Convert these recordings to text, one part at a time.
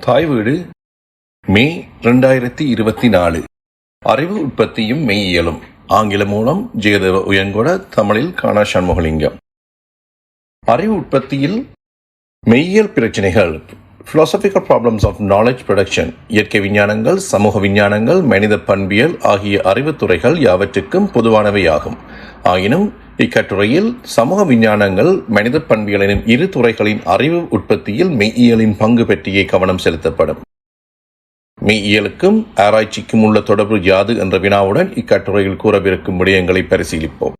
தாய் வீடு மே ரெண்டாயிரத்தி இருபத்தி நாலு. அறிவு உற்பத்தியும் மெய்யியலும். ஆங்கில மூலம் ஜெயதேவ உயங்கொட தமிழில் காணா சண்முகலிங்கம். அறிவு உற்பத்தியில் மெய்யியல் பிரச்சனைகள். Philosophical problems of knowledge production இயற்கை விஞ்ஞானங்கள் சமூக விஞ்ஞானங்கள் மனித பண்பியல் ஆகிய அறிவுத்துறைகள் யாவற்றுக்கும் பொதுவானவையாகும். ஆயினும் இக்கட்டுரையில் சமூக விஞ்ஞானங்கள் மனித பண்பியலின் இரு துறைகளின் அறிவு உற்பத்தியில் மெய்யியலின் பங்கு பற்றியே கவனம் செலுத்தப்படும். மெய்யியலுக்கும் ஆராய்ச்சிக்கும் உள்ள தொடர்பு யாது என்ற வினாவுடன் இக்கட்டுரையில் கூறவிருக்கும் விடயங்களை பரிசீலிப்போம்.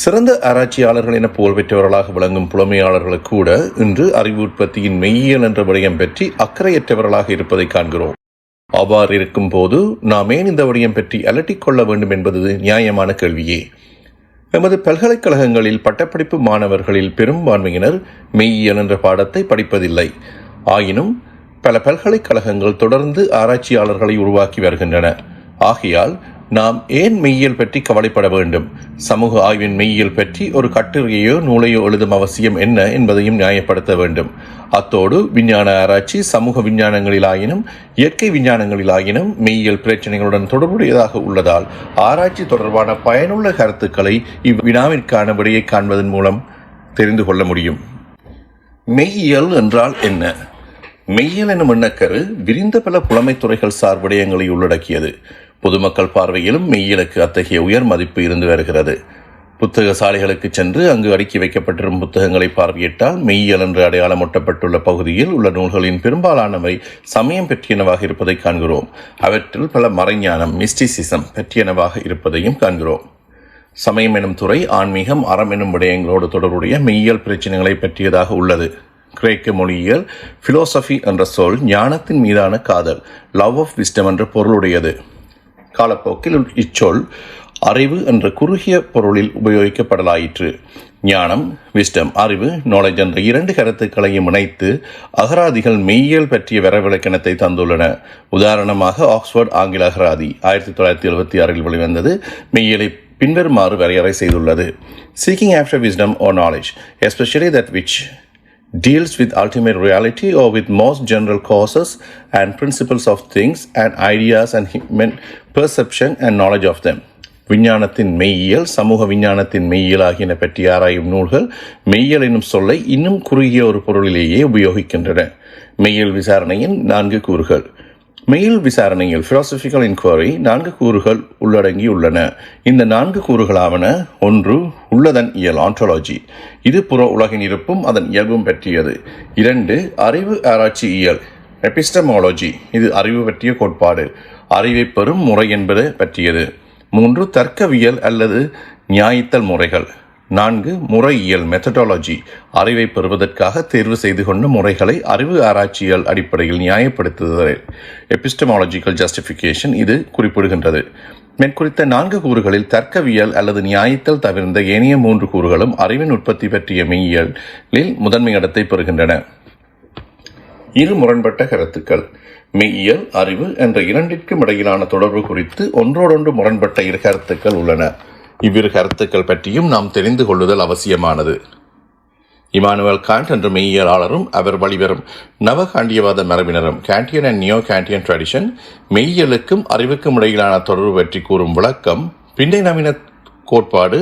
சிறந்த ஆராய்ச்சியாளர்கள் என புகழ்பெற்றவர்களாக விளங்கும் புலமையாளர்கள் கூட இன்று அறிவு உற்பத்தியின் மெய்யியல் என்ற விடயம் பற்றி அக்கறையற்றவர்களாக இருப்பதை காண்கிறோம். அவ்வாறு இருக்கும் போது நாம் ஏன் இந்த விடயம் பற்றி அலட்டிக் கொள்ள வேண்டும் என்பது நியாயமான கேள்வியே. எமது பல்கலைக்கழகங்களில் பட்டப்படிப்பு மாணவர்களில் பெரும்பான்மையினர் மெய்யியல் என்ற பாடத்தை படிப்பதில்லை. ஆயினும் பல பல்கலைக்கழகங்கள் தொடர்ந்து ஆராய்ச்சியாளர்களை உருவாக்கி வருகின்றன. ஆகையால் நாம் ஏன் மெய்யியல் பற்றி கவலைப்பட வேண்டும்? சமூக ஆய்வின் மெய்யியல் பற்றி ஒரு கட்டுரையோ நூலையோ எழுதும் அவசியம் என்ன என்பதையும் நியாயப்படுத்த வேண்டும். அத்தோடு விஞ்ஞான ஆராய்ச்சி சமூக விஞ்ஞானங்களிலாயினும் இயற்கை விஞ்ஞானங்களிலாயினும் மெய்யியல் பிரச்சனைகளுடன் தொடர்புடையதாக உள்ளதால் ஆராய்ச்சி தொடர்பான பயனுள்ள கருத்துக்களை இவ்வினாவிற்கான விடையை காண்பதன் மூலம் தெரிந்து கொள்ள முடியும். மெய்யியல் என்றால் என்ன? மெய்யியல் எனும் எண்ணக்கரு விரிந்த பல புலமைத் துறைகள் சார் விடயங்களை உள்ளடக்கியது. பொதுமக்கள் பார்வையிலும் மெய்யியலுக்கு அத்தகைய உயர் மதிப்பு இருந்து வருகிறது. புத்தக சாலைகளுக்கு சென்று அங்கு அடுக்கி வைக்கப்பட்டிருக்கும் புத்தகங்களை பார்வையிட்டால் மெய்யியல் என்று அடையாளமூட்டப்பட்டுள்ள பகுதியில் உள்ள நூல்களின் பெரும்பாலானவை சமயம் பற்றியனவாக இருப்பதை காண்கிறோம். அவற்றில் பல மறைஞானம் மிஸ்டிசிசம் பற்றியனவாக இருப்பதையும் காண்கிறோம். சமயம் எனும் துறை ஆன்மீகம் அறம் எனும் விடயங்களோடு தொடர்புடைய மெய்யியல் பிரச்சனைகளை பற்றியதாக உள்ளது. கிரேக்க மொழியியல் பிலோசபி என்ற சொல் ஞானத்தின் மீதான காதல் லவ் ஆஃப் விஸ்டம் என்ற பொருளுடையது. காலப்போக்கில் இச்சொல் அறிவு என்ற குறுகிய பொருளில் உபயோகிக்கப்படலாயிற்று. ஞானம் விஸ்டம் அறிவு நாலேஜ் என்ற இரண்டு கருத்துக்களையும் இணைத்து அகராதிகள் மெய்யியல் பற்றிய வரவிலக்கணத்தை தந்துள்ளன. உதாரணமாக ஆக்ஸ்போர்ட் ஆங்கில அகராதி ஆயிரத்தி தொள்ளாயிரத்தி எழுபத்தி ஆறில் வெளிவந்தது மெய்யியலை பின்வருமாறு வரையறை செய்துள்ளது. Seeking after wisdom or knowledge especially that which deals with ultimate reality or with most general causes and principles of things and ideas and human perception and knowledge of them. விஞ்ஞானத்தின் மெய்யியல் சமூக விஞ்ஞானத்தின் மெய்யியல் ஆகியன பற்றி ஆராயும் நூல்கள் மெய்யியல் என்னும் சொல்லை இன்னும் குறுகிய ஒரு பொருளிலேயே உபயோகிக்கின்றன மெய்யியல் விசாரணையின் நான்கு கூறுகள் மெயில் விசாரணையில் philosophical inquiry நான்கு கூறுகள் உள்ளடங்கியுள்ளன. இந்த நான்கு கூறுகளாவன ஒன்று உள்ளதன் இயல் ஆன்டாலஜி இது புற உலகின் இருப்பும் அதன் இயல்பும் பற்றியது. இரண்டு அறிவு ஆராய்ச்சி இயல் எபிஸ்டமாலஜி இது அறிவு பற்றிய கோட்பாடு. அறிவை பெறும் முறை என்பது பற்றியது. மூன்று தர்க்கவியல் அல்லது நியாயித்தல் முறைகள். நான்கு முறையியல் மெத்தடாலஜி அறிவை பெறுவதற்காக தேர்வு செய்து கொண்ட முறைகளை அறிவு ஆராய்ச்சியல் அடிப்படையில் நியாயப்படுத்துதல். எபிஸ்டமாலஜிக்கல் ஜஸ்டிஃபிகேஷன் இது குறிப்பிடுகின்றது. மேற்குறித்த நான்கு கூறுகளில் தர்க்கவியல் அல்லது நியாயத்தல் தவிர்ந்த ஏனைய மூன்று கூறுகளும் அறிவின் உற்பத்தி பற்றிய மெய்யியலில் முதன்மை இடத்தை பெறுகின்றன. இரு முரண்பட்ட கருத்துக்கள். மெய்யியல் அறிவு என்ற இரண்டிற்கும் இடையிலான தொடர்பு குறித்து ஒன்றோடொன்று முரண்பட்ட இரு கருத்துக்கள் உள்ளன. இவ்விரு கருத்துக்கள் பற்றியும் நாம் தெரிந்து கொள்ளுதல் அவசியமானது. இமானுவல் காண்ட் என்ற மெய்யியலாளரும் அவர் வழிவரும் நவகாண்டியவாத மரபினரும் Kantian and neo Kantian tradition மெய்யியலுக்கும் அறிவுக்கும் இடையிலான தொடர்பு பற்றி கூறும் விளக்கம் பிண்டை நவீன கோட்பாடு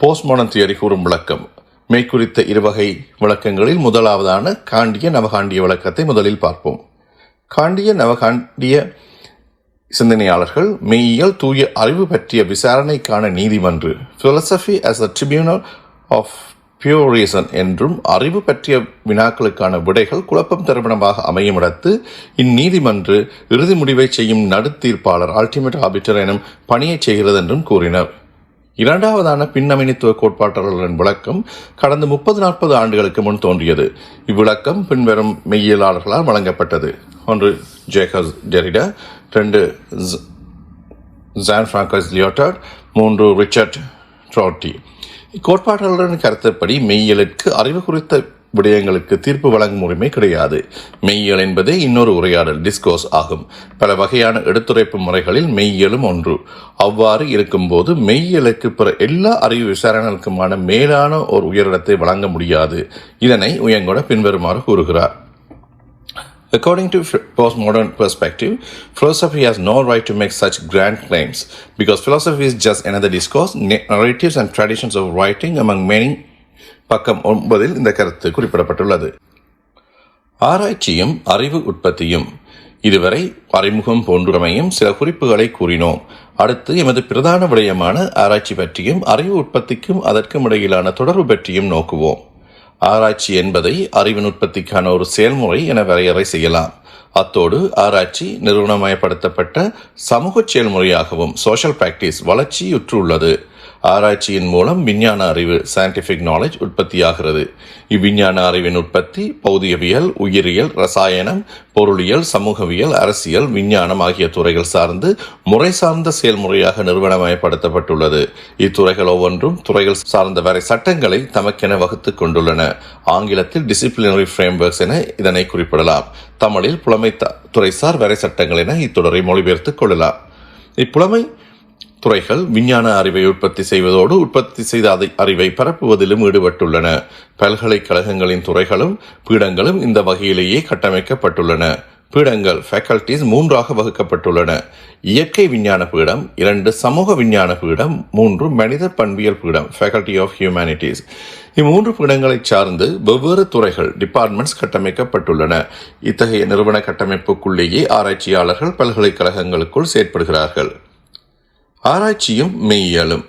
போஸ்ட்மார்டன் தியரி கூறும் விளக்கம். மேற்குறித்த இருவகை விளக்கங்களில் முதலாவதான காண்டிய நவகாண்டிய விளக்கத்தை முதலில் பார்ப்போம். காண்டிய நவகாண்டிய சிந்தனையாளர்கள் மெய்யியல் தூய அறிவு பற்றிய விசாரணைக்கான நீதிமன்று philosophy as a tribunal of pure reason என்றும் அறிவு பற்றிய வினாக்களுக்கான விடைகள் குழப்பம் தருமணமாக அமையுமிடத்து இந்நீதிமன்று இறுதி முடிவை செய்யும் நடுத்தீர்ப்பாளர் அல்டிமேட் ஆபிட்டர் எனும் பணியை செய்கிறது என்றும் கூறினர். இரண்டாவதான பின்னமினித்துவ கோட்பாட்டாளர்களின் விளக்கம் கடந்த முப்பது நாற்பது ஆண்டுகளுக்கு முன் தோன்றியது. இவ்விளக்கம் பின்வரும் மெய்யியலாளர்களால் வழங்கப்பட்டது. ஒன்று ஜேக்கஸ் டெரிடா ரெண்டு ஜான் ஃப்ராங்கஸ் லியோட்டார்ட் மூன்று ரிச்சர்ட் ட்ராட்டி. இக்கோட்பாட்டாளரின் கருத்துப்படி மெய்யியலுக்கு அறிவு குறித்த விடயங்களுக்கு தீர்ப்பு வழங்கும் உரிமை கிடையாது. மெய்யியல் என்பதே இன்னொரு உரையாடல் டிஸ்கோஸ் ஆகும். பல வகையான எடுத்துரைப்பு முறைகளில் மெய்யியலும் ஒன்று. அவ்வாறு இருக்கும்போது மெய்யியலுக்கு பிற எல்லா அறிவு விசாரணைகளுக்குமான மேலான ஒரு உயரிடத்தை வழங்க முடியாது. இதனை உயங்கோட பின்வருமாறு கூறுகிறார். According to postmodern perspective, philosophy has no right to make such grand claims because philosophy is just another discourse, narratives, and traditions of writing among many. பக்கம் ஒன்பதில் இந்த கருத்து குறிப்பிடப்பட்டுள்ளது ஆராய்ச்சியும் அறிவு உற்பத்தியும் இதுவரை அறிமுகம் போன்றமையும் சில குறிப்புகளை கூறினோம் அடுத்து எமது பிரதான விடயமான ஆராய்ச்சி பற்றியும் அறிவு உற்பத்திக்கும் அதற்கும் இடையிலான தொடர்பு பற்றியும் நோக்குவோம் ஆராய்ச்சி என்பதை அறிவின் உற்பத்திக்கான ஒரு செயல்முறை என வரையறை செய்யலாம். அத்தோடு ஆராய்ச்சி நிறுவனமயப்படுத்தப்பட்ட சமூக செயல்முறையாகவும் சோஷியல் பிராக்டிஸ் வளர்ச்சியுற்றுள்ளது. ஆராய்ச்சியின் மூலம் விஞ்ஞான அறிவு சயின்டிஃபிக் நாலேஜ் உற்பத்தியாகிறது. இவ்விஞ்ஞான அறிவின் உற்பத்தி பௌதியவியல் உயிரியல் ரசாயனம் பொருளியல் சமூகவியல் அரசியல் விஞ்ஞானம் ஆகிய துறைகள் சார்ந்து முறை சார்ந்த செயல்முறையாக நிறுவனமயப்படுத்தப்பட்டுள்ளது. இத்துறைகள் ஒவ்வொன்றும் துறைகள் சார்ந்த வரை சட்டங்களை தமக்கென வகுத்துக் கொண்டுள்ளன. ஆங்கிலத்தில் டிசிப்ளினரி ஃப்ரேம்வொர்க்ஸ் என இதனை குறிப்பிடலாம். தமிழில் புலமை துறைசார் வரை சட்டங்கள் என இத்தொடரை மொழிபெயர்த்துக் கொள்ளலாம். இப்புலமை துறைகள் விஞ்ஞான அறிவை உற்பத்தி செய்வதோடு உற்பத்தி செய்த அதை அறிவை பரப்புவதிலும் ஈடுபட்டுள்ளன. பல்கலைக்கழகங்களின் துறைகளும் பீடங்களும் இந்த வகையிலேயே கட்டமைக்கப்பட்டுள்ளன. பீடங்கள் ஃபேக்கல்டிஸ் மூன்றாக வகுக்கப்பட்டுள்ளன. இயற்கை விஞ்ஞான பீடம் இரண்டு சமூக விஞ்ஞான பீடம் மூன்று மனித பண்பியல் பீடம் ஃபேக்கல்டி ஆஃப் ஹியூமனிட்டிஸ் இம்மூன்று பீடங்களைச் சார்ந்து வெவ்வேறு துறைகள் டிபார்ட்மெண்ட்ஸ் கட்டமைக்கப்பட்டுள்ளன. இத்தகைய நிறுவன கட்டமைப்புக்குள்ளேயே ஆராய்ச்சியாளர்கள் பல்கலைக்கழகங்களுக்குள் செயற்படுகிறார்கள். ஆராய்ச்சியும் மெய்யியலும்.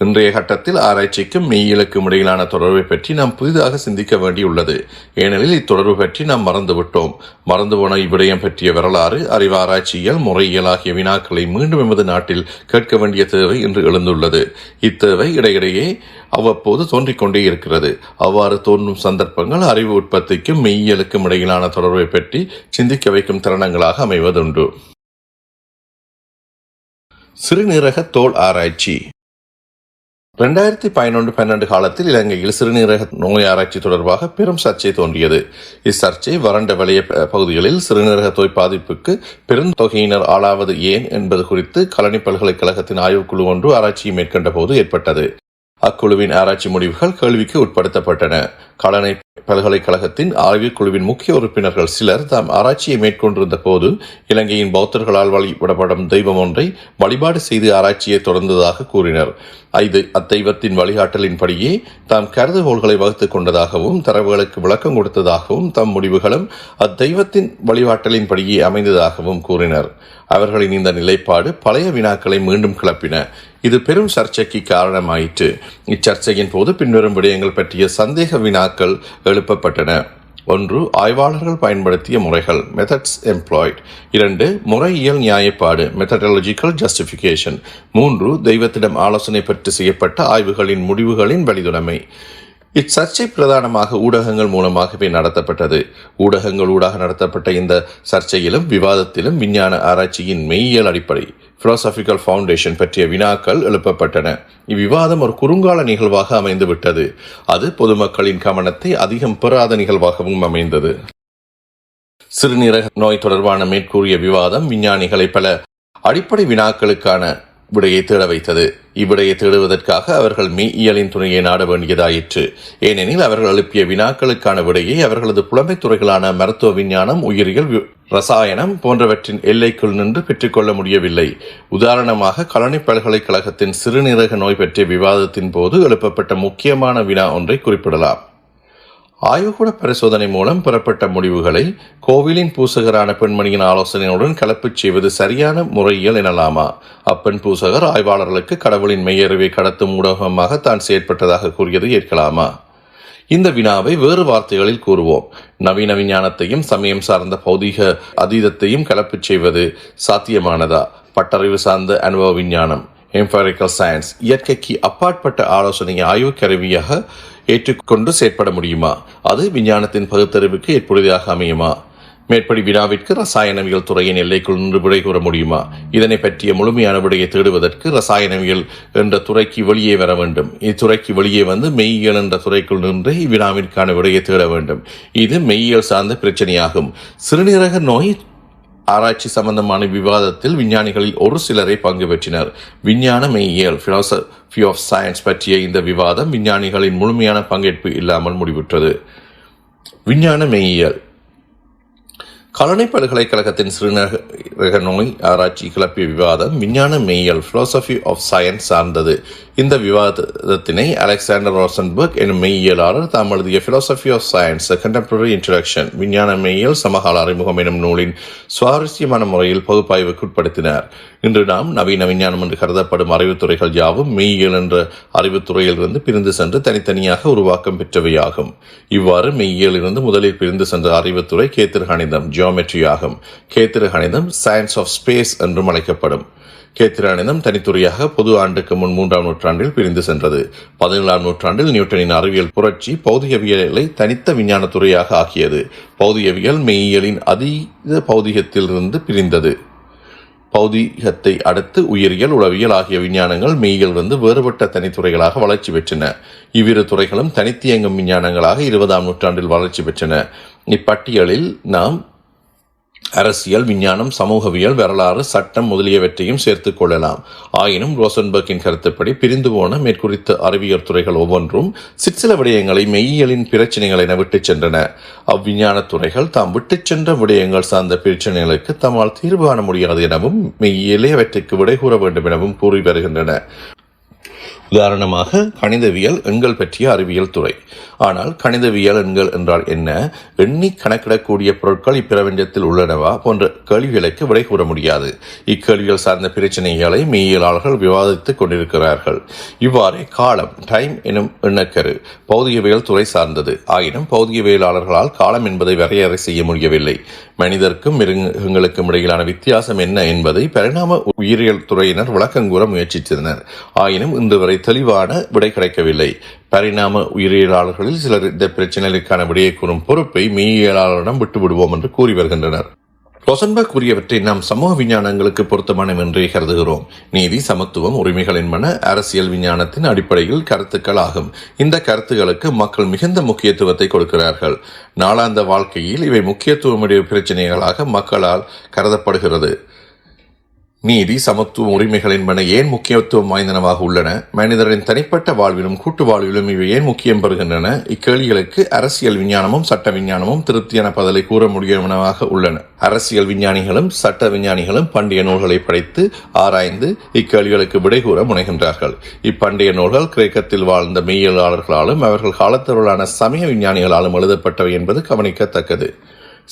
இன்றைய கட்டத்தில் ஆராய்ச்சிக்கும் மெய்யியலுக்கும் இடையிலான தொடர்பை பற்றி நாம் புதிதாக சிந்திக்க வேண்டியுள்ளது. ஏனெனில் இத்தொடர்பு பற்றி நாம் மறந்துவிட்டோம். மறந்து போன இவ்விடயம் பற்றிய வரலாறு அறிவு ஆராய்ச்சியல் முறையியல் ஆகிய வினாக்களை மீண்டும் எமது நாட்டில் கேட்க வேண்டிய தேவை இன்று எழுந்துள்ளது. இத்தேவை இடையிடையே அவ்வப்போது தோன்றிக்கொண்டே இருக்கிறது. அவ்வாறு தோன்றும் சந்தர்ப்பங்கள் அறிவு உற்பத்திக்கும் மெய்யியலுக்கும் இடையிலான தொடர்பை பற்றி சிந்திக்க வைக்கும் தருணங்களாக அமைவதுண்டு. சிறுநீரக தோல் ஆராய்ச்சி. ரெண்டாயிரத்தி பதினொன்று பன்னெண்டு காலத்தில் இலங்கையில் சிறுநீரக நோய் ஆராய்ச்சி தொடர்பாக பெரும் சர்ச்சை தோன்றியது. இச்சர்ச்சை வறண்ட வளைய பகுதிகளில் சிறுநீரக நோய் பாதிப்புக்கு பெருந்தொகையினர் ஆளாவது ஏன் என்பது குறித்து கலனி பல்கலைக்கழகத்தின் ஆய்வுக்குழு ஒன்று ஆராய்ச்சியை மேற்கொண்ட போது ஏற்பட்டது. அக்குழுவின் ஆராய்ச்சி முடிவுகள் கேள்விக்கு உட்படுத்தப்பட்டன. கலனை பல்கலைக்கழகத்தின் ஆய்வுக்குழுவின் முக்கிய உறுப்பினர்கள் சிலர் தாம் ஆராய்ச்சியை மேற்கொண்டிருந்த போது இலங்கையின் பௌத்தர்களால் வழிபடப்படும் தெய்வம் ஒன்றை வழிபாடு செய்து ஆராய்ச்சியை தொடர்ந்ததாக கூறினர். ஐது அத்தெய்வத்தின் வழிகாட்டலின்படியே தாம் கருதுகோள்களை வகுத்துக் கொண்டதாகவும் தரவுகளுக்கு விளக்கம் கொடுத்ததாகவும் தம் முடிவுகளும் அத்தெய்வத்தின் வழிகாட்டலின்படியே அமைந்ததாகவும் கூறினர். அவர்களின் இந்த நிலைப்பாடு பழைய வினாக்களை மீண்டும் கிளப்பின. இது பெரும் சர்ச்சைக்கு காரணமாயிற்று. இச்சர்ச்சையின் போது பின்வரும் விடயங்கள் பற்றிய சந்தேக வினாக்கள் எழுப்பப்பட்டன. ஒன்று ஆய்வாளர்கள் பயன்படுத்திய முறைகள் மெத்தட்ஸ் எம்ப்ளாய்ட் இரண்டு முறையியல் நியாயப்பாடு மெத்தடாலஜிக்கல் ஜஸ்டிஃபிகேஷன் மூன்று தெய்வத்திடம் ஆலோசனை பெற்று செய்யப்பட்ட ஆய்வுகளின் முடிவுகளின் வழிதுணைமை. இச்சர்ச்சை பிரதானமாக ஊடகங்கள் மூலமாகவே நடத்தப்பட்டது. ஊடகங்கள் ஊடாக நடத்தப்பட்ட இந்த சர்ச்சையிலும் விவாதத்திலும் விஞ்ஞான ஆராய்ச்சியின் மெய்யியல் அடிப்படை. பிலாசபிக்கல் ஃபவுண்டேஷன் பற்றிய வினாக்கள் எழுப்பப்பட்டன. இவ்விவாதம் ஒரு குறுங்கால நிகழ்வாக அமைந்துவிட்டது. அது பொதுமக்களின் கவனத்தை அதிகம் பெறாத நிகழ்வாகவும் அமைந்தது. சிறுநீரக நோய் தொடர்பான மேற்கூறிய விவாதம் விஞ்ஞானிகளை பல அடிப்படை வினாக்களுக்கான விடையை தேட வைத்தது. இவ்விடையை தேடுவதற்காக அவர்கள் மெய்யியலின் துணையை நாட வேண்டியதாயிற்று. ஏனெனில் அவர்கள் எழுப்பிய வினாக்களுக்கான விடையை அவர்களது புலமைத் துறைகளான மருத்துவ விஞ்ஞானம் உயிரியல் ரசாயனம் போன்றவற்றின் எல்லைக்குள் நின்று பெற்றுக்கொள்ள முடியவில்லை. உதாரணமாக கலனி பல்கலைக்கழகத்தின் சிறுநீரக நோய் பற்றிய விவாதத்தின் போது எழுப்பப்பட்ட முக்கியமான வினா ஒன்றை குறிப்பிடலாம். ஆய்வுக்கூட பரிசோதனை மூலம் பெறப்பட்ட முடிவுகளை கோவிலின் பூசகரான பெண்மணியின் ஆலோசனையுடன் கலப்புச் செய்வது சரியான முறையியல் எனலாமா? அப்பெண் பூசகர் ஆய்வாளர்களுக்கு கடவுளின் மெய்யறிவை கடத்தும் ஊடகமாக தான் செயற்பட்டதாக கூறியது ஏற்கலாமா? இந்த வினாவை வேறு வார்த்தைகளில் கூறுவோம். நவீன விஞ்ஞானத்தையும் சமயம் சார்ந்த பௌதிக அதீதத்தையும் கலப்புச் செய்வது சாத்தியமானதா? பட்டறிவு சார்ந்த அனுபவ விஞ்ஞானம். எம்பரிக்கல் சயின்ஸ் இயற்கைக்கு அப்பாற்பட்ட ஆலோசனையை ஆய்வு கருவியாக ஏற்றுக்கொண்டு செயற்பட முடியுமா? அது விஞ்ஞானத்தின் பகுத்தறிவுக்கு ஏற்புடையதாக அமையுமா? மேற்படி வினாவிற்கு ரசாயனவியல் துறையின் எல்லைக்குள் நின்று விடை கூற முடியுமா? இதனை பற்றிய முழுமையான விடையை தேடுவதற்கு ரசாயனவியல் என்ற துறைக்கு வெளியே வர வேண்டும். இத்துறைக்கு வெளியே வந்து மெய்யியல் என்ற துறைக்குள் நின்று இவ்வினாவிற்கான விடையை தேட வேண்டும். இது மெய்யியல் சார்ந்த பிரச்சனையாகும். சிறுநீரக நோய் ஆராய்ச்சி சம்பந்தமான விவாதத்தில் விஞ்ஞானிகளில் ஒரு சிலரை பங்கு பெற்றினர். விஞ்ஞான மெய்யியல் பிலாசபி ஆஃப் சயின்ஸ் பற்றிய இந்த விவாதம் விஞ்ஞானிகளின் முழுமையான பங்கேற்பு இல்லாமல் முடிவுற்றது. விஞ்ஞான மெய்யியல் கலனை பல்கலைக்கழகத்தின் சிறுநீரக நோய் ஆராய்ச்சி கிளப்பிய விவாதம் விஞ்ஞான மெய்யியல் பிலாசபி ஆஃப் சயின்ஸ் சார்ந்தது. இந்த விவாதத்தினை அலெக்சாண்டர் ரோசன்பர்க் எனும் மெய்யியலாளர் தாம் எழுதிய philosophy of science contemporary introduction விஞ்ஞான மெய்யியல் சமகால அறிமுகம் எனும் நூலின் சுவாரஸ்யமான முறையில் பகுப்பாய்வுக்குட்படுத்தினார். இன்று நாம் நவீன விஞ்ஞானம் என்று கருதப்படும் அறிவுத்துறைகள் யாவும் மெய்யியல் என்ற அறிவுத்துறையிலிருந்து பிரிந்து சென்று தனித்தனியாக உருவாக்கம் பெற்றவையாகும். இவ்வாறு மெய்யியலிருந்து முதலில் பிரிந்து சென்ற அறிவுத்துறை கேத்திர கணிதம் ஜியோமெட்ரி ஆகும். கேத்திர கணிதம் சயின்ஸ் ஆஃப் ஸ்பேஸ் என்றும் அழைக்கப்படும். கேத்திர கணிதம் தனித்துறையாக பொது ஆண்டுக்கு முன் மூன்றாம் நூற்றாண்டு நூற்றாண்டில் பிரிந்து சென்றது. பதினேழாம் நூற்றாண்டில் நியூட்டனின் அறிவியல் புரட்சி பௌதிகவியலை தனித்த விஞ்ஞான துறையாக ஆக்கியது. பௌதிகவியல் மெய்யியலின் அதீத பௌதிகத்திலிருந்து பிரிந்தது. பௌதிகத்தை அடுத்து உயிரியல் உளவியல் ஆகிய விஞ்ஞானங்கள் மெய்யிலிருந்து வேறுபட்ட தனித்துறைகளாக வளர்ச்சி பெற்றன. இவ்விரு துறைகளும் தனித்தியங்கும் விஞ்ஞானங்களாக இருபதாம் நூற்றாண்டில் வளர்ச்சி பெற்றன. இப்பட்டியலில் நாம் அரசியல் விஞ்ஞானம் சமூகவியல் வரலாறு சட்டம் முதலியவற்றையும் சேர்த்துக் கொள்ளலாம். ஆயினும் ரோசன்பர்க்கின் கருத்துப்படி பிரிந்து போன மேற்குறித்த அறிவியல் துறைகள் ஒவ்வொன்றும் சிற்சில விடயங்களை மெய்யியலின் பிரச்சனைகள் என விட்டுச் சென்றன. அவ்விஞ்ஞானத் துறைகள் தாம் விட்டுச் சென்ற விடயங்கள் சார்ந்த பிரச்சனைகளுக்கு தம்மால் தீர்வு காண முடியாது எனவும் மெய்யியலே அவற்றுக்கு விடை கூற வேண்டும் எனவும் கூறி வருகின்றன. உதாரணமாக கணிதவியல் எண்கள் பற்றிய அறிவியல் துறை. ஆனால் கணிதவியல் எண்கள் என்றால் என்ன? எண்ணி கணக்கிடக்கூடிய பொருட்கள் இப்பிரபஞ்சத்தில் உள்ளனவா? போன்ற கேள்விகளுக்கு விடை கூற முடியாது. இக்கேள்விகள் சார்ந்த பிரச்சனைகளை மெய்யியலாளர்கள் விவாதித்துக் கொண்டிருக்கிறார்கள். இவ்வாறே காலம் டைம் எனும் எண்ணக்கரு பௌதிகவியல் துறை சார்ந்தது. ஆயினும் பௌதிகவியலாளர்களால் காலம் என்பதை வரையறை செய்ய முடியவில்லை. மனிதருக்கும் மிருகங்களுக்கும் இடையிலான வித்தியாசம் என்ன என்பதை பரிணாம உயிரியல் துறையினர் விளக்கம் கூற முயற்சித்தனர். ஆயினும் இன்று வரை தெளிவான விடை கிடைக்கவில்லை. பரிணாம உயிரியலாளர்களில் சிலர் இந்த பிரச்சனைகளுக்கான விடையை கூறும் பொறுப்பை மெய்யியலாளரிடம் விட்டுவிடுவோம் என்று கூறி வருகின்றனர். ரொசன்பர்க் கூறியவற்றை நாம் சமூக விஞ்ஞானங்களுக்கு பொருத்தமானவை என்றே கருதுகிறோம். நீதி சமத்துவம் உரிமைகள் என்பன அரசியல் விஞ்ஞானத்தின் அடிப்படையில் கருத்துக்கள் ஆகும் இந்த கருத்துகளுக்கு மக்கள் மிகுந்த முக்கியத்துவத்தை கொடுக்கிறார்கள். நாளாந்த வாழ்க்கையில் இவை முக்கியத்துவமுடைய பிரச்சனைகளாக மக்களால் கருதப்படுகிறது. நீதி சமத்துவம் உரிமைகள் என்பன ஏன் முக்கியத்துவம் வாய்ந்தனவாக உள்ளன? மனிதரின் தனிப்பட்ட வாழ்விலும் கூட்டு வாழ்விலும் இவை ஏன் முக்கியம் பெறுகின்றன? இக்கேள்விகளுக்கு அரசியல் விஞ்ஞானமும் சட்ட விஞ்ஞானமும் திருப்தியான பதிலை கூற முடியுமனவாக உள்ளன. அரசியல் விஞ்ஞானிகளும் சட்ட விஞ்ஞானிகளும் பண்டைய நூல்களை படைத்து ஆராய்ந்து இக்கேள்விகளுக்கு விடை கூற முனைகின்றார்கள். இப்பண்டைய நூல்கள் கிரேக்கத்தில் வாழ்ந்த மெய்யியலாளர்களாலும் அவர்கள் காலத்தவர்களான சமய விஞ்ஞானிகளாலும் எழுதப்பட்டவை என்பது கவனிக்கத்தக்கது.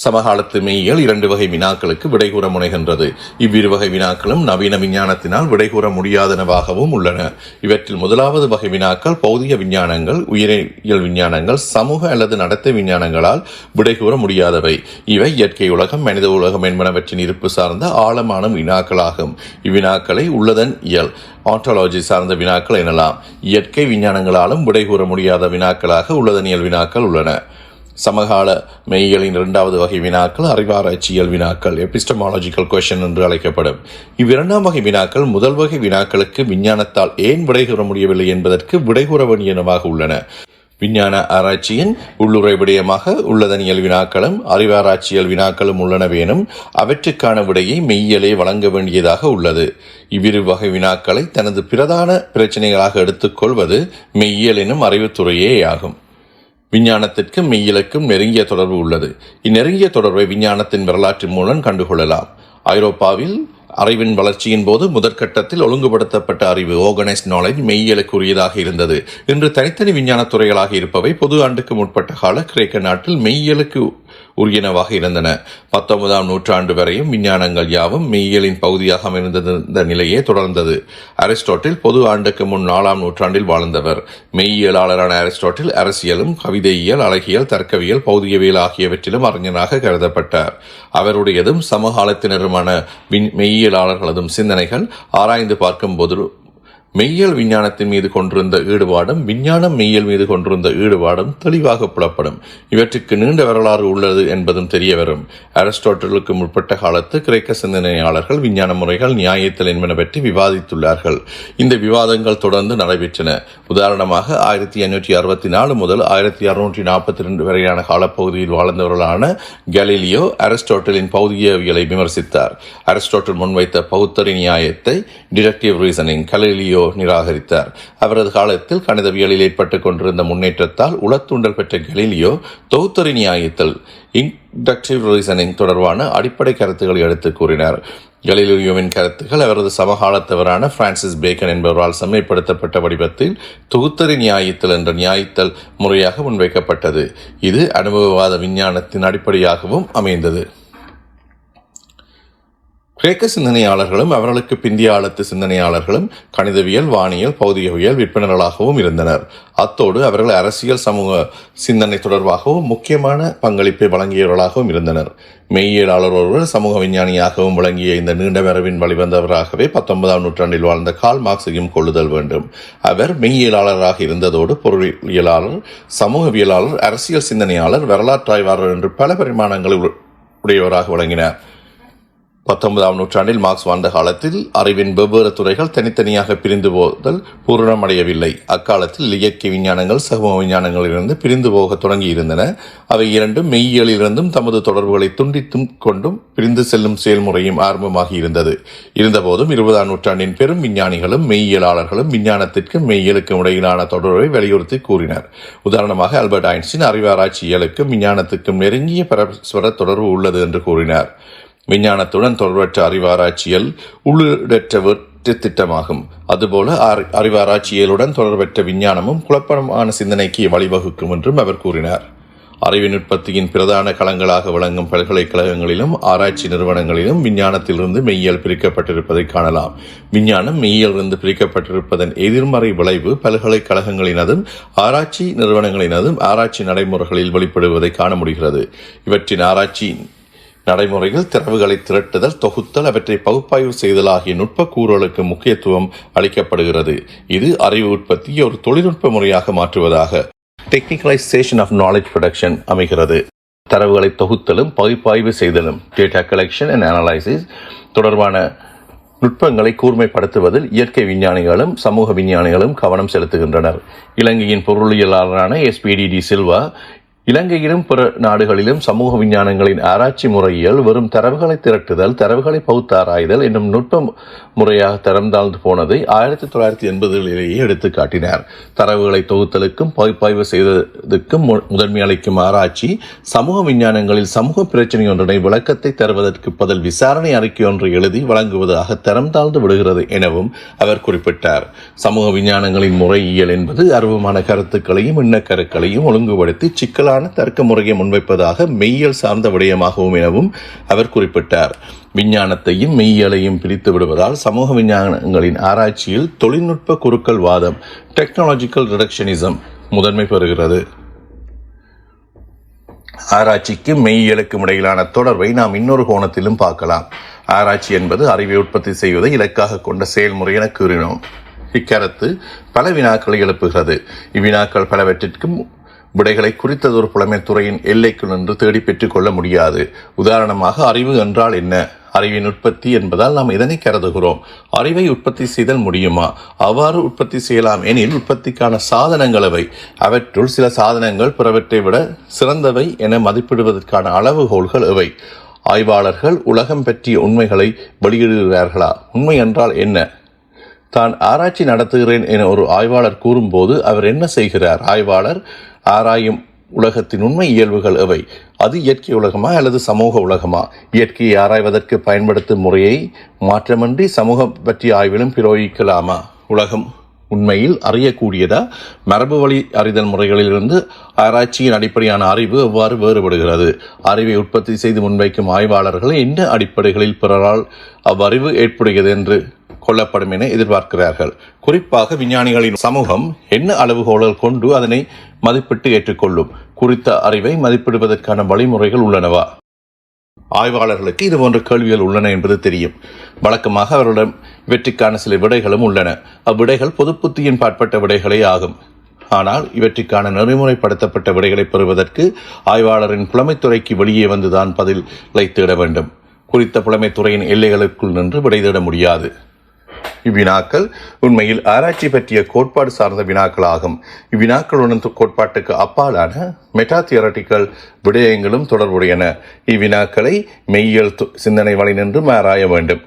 சமகாலத்து மெய்யியல் இரண்டு வகை வினாக்களுக்கு விடை கூற முனைகின்றது. இவ்விரு வகை வினாக்களும் நவீன விஞ்ஞானத்தினால் விடை கூற முடியாதனவாகவும் உள்ளன. இவற்றில் முதலாவது வகை வினாக்கள் பௌதிக விஞ்ஞானங்கள் உயிரியல் விஞ்ஞானங்கள் சமூக அல்லது நடத்தை விஞ்ஞானங்களால் விடை கூற முடியாதவை. இவை இயற்கை உலகம் மனித உலகம் என்பனவற்றின் இருப்பு சார்ந்த ஆழமான வினாக்களாகும். இவ்வினாக்களை உள்ளதன் இயல் ஆன்டாலஜி சார்ந்த வினாக்கள் எனலாம். இயற்கை விஞ்ஞானங்களாலும் விடை கூற முடியாத வினாக்களாக உள்ளதனியல் வினாக்கள் உள்ளன. சமகால மெய்யியலின் இரண்டாவது வகை வினாக்கள் அறிவாராய்ச்சியல் வினாக்கள் எபிஸ்டமாலஜிக்கல் கொஷன் என்று அழைக்கப்படும். இவ்விரண்டாம் வகை வினாக்கள் முதல் வகை வினாக்களுக்கு விஞ்ஞானத்தால் ஏன் விடை கூற முடியவில்லை என்பதற்கு விடை கூற வேண்டியனவாக உள்ளன. விஞ்ஞான ஆராய்ச்சியின் உள்ளுரை விடயமாக உள்ளதனியல் வினாக்களும் அறிவாராய்ச்சியல் வினாக்களும் உள்ளனவேனும் அவற்றுக்கான விடையை மெய்யியலே வழங்க வேண்டியதாக உள்ளது. இவ்விரு வகை வினாக்களை தனது பிரதான பிரச்சனைகளாக எடுத்துக்கொள்வது மெய்யியல் எனும் அறிவுத்துறையே ஆகும் விஞ்ஞானத்திற்கும் மெய்யிலுக்கும் நெருங்கிய தொடர்பு உள்ளது. இந்நெருங்கிய தொடர்பை விஞ்ஞானத்தின் வரலாற்றின் மூலம் கண்டுகொள்ளலாம். ஐரோப்பாவில் அறிவின் வளர்ச்சியின் போது முதற்கட்டத்தில் ஒழுங்குபடுத்தப்பட்ட அறிவு ஆர்கனைஸ் நாலேஜ் மெய்யியலுக்குரியதாக இருந்தது. இன்று தனித்தனி விஞ்ஞான துறைகளாக இருப்பவை பொது ஆண்டுக்கு முற்பட்ட கால கிரேக்க நாட்டில் மெய்யியலுக்கு உரியனவாக இருந்தன. பத்தொன்பதாம் நூற்றாண்டு வரையும் விஞ்ஞானங்கள் யாவும் மெய்யியலின் பகுதியாக அமைந்திருந்த நிலையே தொடர்ந்தது. அரிஸ்டோட்டில் பொது ஆண்டுக்கு முன் நாலாம் நூற்றாண்டில் வாழ்ந்தவர். மெய்யியலாளரான அரிஸ்டோட்டில் அரசியலும் கவிதையியல் அழகியல் தர்க்கவியல் பௌதிகவியல் ஆகியவற்றிலும் அறிஞராக கருதப்பட்டார். அவருடையதும் சமகாலத்தினருமான மெய்யியலாளர்களதும் சிந்தனைகள் ஆராய்ந்து பார்க்கும்போது மெய்யியல் விஞ்ஞானத்தின் மீது கொண்டிருந்த ஈடுபாடும் விஞ்ஞானம் மெய்யியல் மீது கொண்டிருந்த ஈடுபாடும் தெளிவாக புலப்படும். இவற்றுக்கு நீண்ட வரலாறு உள்ளது என்பதும் தெரிய வரும். அரிஸ்டாட்டிலுக்கு முற்பட்ட காலத்து கிரேக்க சிந்தனையாளர்கள் விஞ்ஞான முறைகள் நியாயத்தில் என்பன பற்றி விவாதித்துள்ளார்கள். இந்த விவாதங்கள் தொடர்ந்து நடைபெற்றன. உதாரணமாக ஆயிரத்தி எண்ணூற்றி அறுபத்தி நாலு முதல் ஆயிரத்தி அறுநூற்றி நாற்பத்தி ரெண்டு வரையான காலப்பகுதியில் வாழ்ந்தவர்களான கலீலியோ அரிஸ்டாட்டிலின் பௌதிகவியலை விமர்சித்தார். அரிஸ்டாட்டில் முன்வைத்த பௌத்தரி நியாயத்தை டிடக்டிவ் ரீசனிங் கலீலியோ கலீலியோ நிராகரித்தார். அவரது காலத்தில் கணிதவியலில் ஏற்பட்டுக் கொண்டிருந்த முன்னேற்றத்தால் உளத்தூண்டல் பெற்ற கலீலியோ தொகுத்தறி நியாயத்தில் இன்டக்டிவ் ரீசனிங் தொடர்பான அடிப்படை கருத்துக்களை எடுத்துக் கூறினார். கலீலியோவின் கருத்துக்கள் அவரது சமகாலத்தவரான பிரான்சிஸ் பேக்கன் என்பவரால் செம்மைப்படுத்தப்பட்ட வடிவத்தில் தொகுத்தறி நியாயத்தில் என்ற நியாயத்தல் முறையாக முன்வைக்கப்பட்டது. இது அனுபவவாத விஞ்ஞானத்தின் அடிப்படையாகவும் அமைந்தது. கிரேக்க சிந்தனையாளர்களும் அவர்களுக்கு பிந்திய ஆழத்து சிந்தனையாளர்களும் கணிதவியல் வானியல் பௌதிகவியல் விற்பனர்களாகவும் இருந்தனர். அத்தோடு அவர்கள் அரசியல் சமூக சிந்தனை தொடர்பாகவும் முக்கியமான பங்களிப்பை வழங்கியவர்களாகவும் இருந்தனர். மெய்யியலாளர் ஒருவர் சமூக விஞ்ஞானியாகவும் விளங்கிய இந்த நீண்ட வரவின் வழிவந்தவராகவே பத்தொன்பதாம் நூற்றாண்டில் வாழ்ந்த கால் மார்க்ஸையும் கொள்ளுதல் வேண்டும். அவர் மெய்யியலாளராக இருந்ததோடு பொருளியலாளர் சமூகவியலாளர் அரசியல் சிந்தனையாளர் வரலாற்றாய்வாளர் என்று பல பரிமாணங்கள் உடையவராக விளங்கினார். பத்தொன்பதாம் நூற்றாண்டில் மார்க்ஸ் வாழ்ந்த காலத்தில் அறிவின் வெவ்வேறு துறைகள் தனித்தனியாக பிரிந்து போதல் பூரணமடையவில்லை அக்காலத்தில் இயற்கை விஞ்ஞானங்கள் சமூக விஞ்ஞானங்களிலிருந்து பிரிந்து போக தொடங்கி இருந்தன அவை இரண்டும் மெய்யியலிலிருந்தும் தமது தொடர்புகளை துண்டித்தும் கொண்டும் பிரிந்து செல்லும் செயல்முறையும் ஆரம்பமாகி இருந்தது இருந்தபோதும் இருபதாம் நூற்றாண்டின் பெரும் விஞ்ஞானிகளும் மெய்யியலாளர்களும் விஞ்ஞானத்திற்கும் மெய்யியலுக்கும் இடையிலான தொடர்பை வலியுறுத்தி கூறினர். உதாரணமாக ஆல்பர்ட் அறிவாராய்ச்சி இயலுக்கும் விஞ்ஞானத்துக்கும் நெருங்கிய பரஸ்பர தொடர்பு உள்ளது என்று கூறினார். விஞ்ஞானத்துடன் தொடர்பற்ற அறிவாராய்ச்சியல் உள்ளிடற்ற வெற்றி திட்டமாகும் அதுபோல அறிவாராய்ச்சியலுடன் தொடர்பற்ற விஞ்ஞானமும் குழப்பமான சிந்தனைக்கு வழிவகுக்கும் என்றும் அவர் கூறினார். அறிவின் உற்பத்தியின் பிரதான களங்களாக விளங்கும் பல்கலைக்கழகங்களிலும் ஆராய்ச்சி நிறுவனங்களிலும் விஞ்ஞானத்திலிருந்து மெய்யியல் பிரிக்கப்பட்டிருப்பதை காணலாம். விஞ்ஞானம் மெய்யியலிருந்து பிரிக்கப்பட்டிருப்பதன் எதிர்மறை விளைவு பல்கலைக்கழகங்களினதும் ஆராய்ச்சி நிறுவனங்களினதும் ஆராய்ச்சி நடைமுறைகளில் வெளிப்படுவதை காண முடிகிறது. இவற்றின் ஆராய்ச்சி நடைமுறைகள் தரவுகளை திரட்டுதல் தொகுத்தல் அவற்றை பகுப்பாய்வு செய்தல் ஆகிய நுட்ப கூறுகளுக்கு முக்கியத்துவம் அளிக்கப்படுகிறது. இது அறிவு உற்பத்தியை ஒரு தொழில்நுட்ப முறையாக மாற்றுவதாக டெக்னிக்கலைசேஷன் ஆஃப் நாலேஜ் ப்ரொடக்ஷன் அமைகிறது. தரவுகளை தொகுத்தலும் பகுப்பாய்வு செய்தலும் டேட்டா கலெக்ஷன் அண்ட் அனலைசிஸ் தொடர்பான நுட்பங்களை கூர்மைப்படுத்துவதில் இயற்கை விஞ்ஞானிகளும் சமூக விஞ்ஞானிகளும் கவனம் செலுத்துகின்றனர். இலங்கையின் பொருளியலாளரான எஸ்பிடி டி சில்வா இலங்கையிலும் பிற நாடுகளிலும் சமூக விஞ்ஞானங்களின் ஆராய்ச்சி முறையியல் வெறும் தரவுகளை திரட்டுதல் தரவுகளை பகுத்தாராய்தல் என்னும் நுட்ப முறையாக தரம் தாழ்ந்து போனதை ஆயிரத்தி தொள்ளாயிரத்தி எண்பதுகளிலேயே எடுத்து காட்டினார். தரவுகளை தொகுத்தலுக்கும் பகுப்பாய்வு செய்ததுக்கும் மு- முதன்மை அளிக்கும் ஆராய்ச்சி சமூக விஞ்ஞானங்களில் சமூக பிரச்சனை ஒன்றினை விளக்கத்தை தருவதற்கு பதில் விசாரணை அறிக்கை ஒன்றை எழுதி வழங்குவதாக தரம் தாழ்ந்து விடுகிறது எனவும் அவர் குறிப்பிட்டார். சமூக விஞ்ஞானங்களின் முறையியல் என்பது அருவமான கருத்துக்களையும் எண்ணக்கருக்களையும் ஒழுங்குபடுத்தி சிக்கலான தர்க்க முறையை முன்வைப்பதாக மெய்யல் சார்ந்த விடயமாகவும் எனவும் அவர் குறிப்பிட்டார். விஞ்ஞானத்தையும் மெய்யலையும் பிரித்து விடுவதால் சமூக விஞ்ஞானங்களின் ஆராய்ச்சியில் தொழில்நுட்ப குறுக்கள் வாதம் டெக்னாலஜிக்கல் ரிடக்ஷனிசம் முதன்மை பெறுகிறது. ஆராய்ச்சிக்கும் மெய்யியலுக்கும் இடையிலான தொடர்பை நாம் இன்னொரு கோணத்திலும் பார்க்கலாம். ஆராய்ச்சி என்பது அறிவை உற்பத்தி செய்வதை இலக்காக கொண்ட செயல்முறை என கூறினோம். இக்கருத்து பல வினாக்களை எழுப்புகிறது. இவ்வினாக்கள் பலவற்றிற்கும் விடைகளை குறித்ததொரு புலமைத்துறையின் எல்லைக்குள் நின்று தேடி பெற்றுக் கொள்ள முடியாது. உதாரணமாக அறிவு என்றால் என்ன? அறிவின் உற்பத்தி என்பதால் நாம் இதனை கருதுகிறோம்? அறிவை உற்பத்தி செய்தல் முடியுமா? அவ்வாறு உற்பத்தி செய்யலாம் எனில் உற்பத்திக்கான சாதனங்கள் அவை. அவற்றுள் சில சாதனங்கள் பிறவற்றை விட சிறந்தவை என மதிப்பிடுவதற்கான அளவுகோல்கள் எவை ஆய்வாளர்கள் உலகம் பற்றிய உண்மைகளை வெளியிடுகிறார்களா? உண்மை என்றால் என்ன? தான் ஆராய்ச்சி நடத்துகிறேன் என ஒரு ஆய்வாளர் கூறும்போது அவர் என்ன செய்கிறார்? ஆய்வாளர் ஆராயும் உலகத்தின் உண்மை இயல்புகள் எவை? அது இயற்கை உலகமா அல்லது சமூக உலகமா? இயற்கையை ஆராய்வதற்கு பயன்படுத்தும் முறையை மாற்றமின்றி சமூகம் பற்றிய ஆய்விலும் பிரயோகிக்கலாமா? உலகம் உண்மையில் அறியக்கூடியதா? மரபு வழி அறிதல் முறைகளிலிருந்து ஆராய்ச்சியின் அடிப்படையான அறிவு எவ்வாறு வேறுபடுகிறது? அறிவை உற்பத்தி செய்து முன்வைக்கும் ஆய்வாளர்கள் என்ன அடிப்படைகளில் பிறரால் அவ்வறிவு ஏற்படுகிறது என்று கொள்ளப்படும் என எதிர்பார்க்கிறார்கள். குறிப்பாக விஞ்ஞானிகளின் சமூகம் என்ன அளவுகோல்கள் கொண்டு அதனை மதிப்பிட்டு ஏற்றுக்கொள்ளும்? குறித்த அறிவை மதிப்பிடுவதற்கான வழிமுறைகள் உள்ளனவா? ஆய்வாளர்களுக்கு இது போன்ற கேள்விகள் உள்ளன என்பது தெரியும். வழக்கமாக அவர்களிடம் இவற்றுக்கான சில விடைகளும் உள்ளன. அவ்விடைகள் பொதுப்புத்தியின் பாற்பட்ட விடைகளே ஆகும். ஆனால் இவற்றுக்கான நெறிமுறைப்படுத்தப்பட்ட விடைகளை பெறுவதற்கு ஆய்வாளரின் புலமைத்துறைக்கு வெளியே வந்துதான் பதிலை தேட வேண்டும். குறித்த புலமைத்துறையின் எல்லைகளுக்குள் நின்று விடை தேட முடியாது. இவ்வினாக்கள் உண்மையில் ஆராய்ச்சி பற்றிய கோட்பாடு சார்ந்த வினாக்கள் ஆகும் இவ்வினாக்களுடன் கோட்பாட்டுக்கு அப்பாலான மெட்டா தியரட்டிக்கல் விடயங்களும் தொடர்புடையன. இவ்வினாக்களை மெய்யியல் து- சிந்தனை வழி நின்றும் ஆராய வேண்டும்.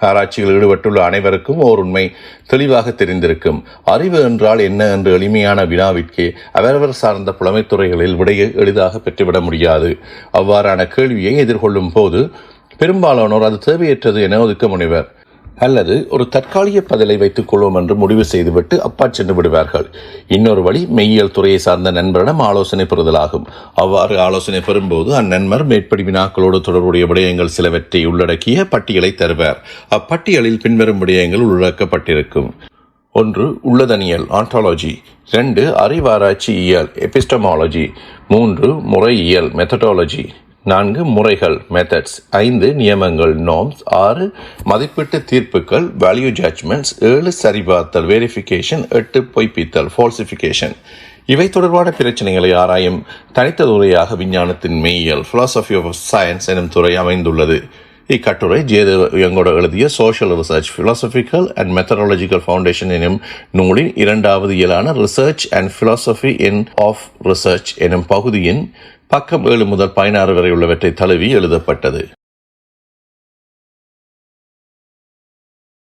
ஆராய்ச்சியில் ஈடுபட்டுள்ள அனைவருக்கும் ஓர் உண்மை தெளிவாக தெரிந்திருக்கும். அறிவு என்றால் என்ன என்று எளிமையான வினாவிற்கே அவரவர் சார்ந்த புலமைத்துறைகளில் விடையை எளிதாக பெற்றுவிட முடியாது. அவ்வாறான கேள்வியை எதிர்கொள்ளும் போது பெரும்பாலானோர் அது தேவையற்றது என ஒதுக்க முனைவர். அல்லது ஒரு தற்காலிக பதிலை வைத்துக் கொள்வோம் என்று முடிவு செய்துவிட்டு அப்பா சென்று விடுவார்கள். இன்னொரு வழி மெய்யியல் துறையை சார்ந்த நண்பரிடம் ஆலோசனை பெறுதலாகும். அவ்வாறு ஆலோசனை பெறும்போது அந்நண்பர் மேற்படி வினாக்களோடு தொடர்புடைய விடயங்கள் சிலவற்றை உள்ளடக்கிய பட்டியலை தருவார். அப்பட்டியலில் பின்வரும் விடயங்கள் உள்ளடக்கப்பட்டிருக்கும். ஒன்று உள்ளதனியல் ஆண்டாலஜி ரெண்டு அறிவாராய்ச்சி இயல் எபிஸ்டமாலஜி மூன்று முறையியல் மெத்தடாலஜி நான்கு முறைகள் மெத்தட்ஸ் ஐந்து நியமங்கள் நோம்ஸ் ஆறு மதிப்பீட்டு தீர்ப்புகள் வேல்யூ ஜட்ஜ்மெண்ட்ஸ் ஏழு சரிபார்த்தல் வெரிஃபிகேஷன் எட்டு பொய்ப்பித்தல் ஃபால்சிஃபிகேஷன் இவை தொடர்பான பிரச்சனைகளை ஆராயும் தனித்த துறையாக விஞ்ஞானத்தின் மெய்யியல் ஃபிலாசபி ஆஃப் சயின்ஸ் எனும் துறை அமைந்துள்ளது. இக்கட்டுரை ஜேதேவ எழுதிய social research philosophical and methodological foundation எனும் நூலின் இரண்டாவது இயலான research and philosophy in of research எனும் பகுதியின் பக்கம் ஏழு முதல் பதினாறு வரை உள்ளவற்றை தழுவி எழுதப்பட்டது.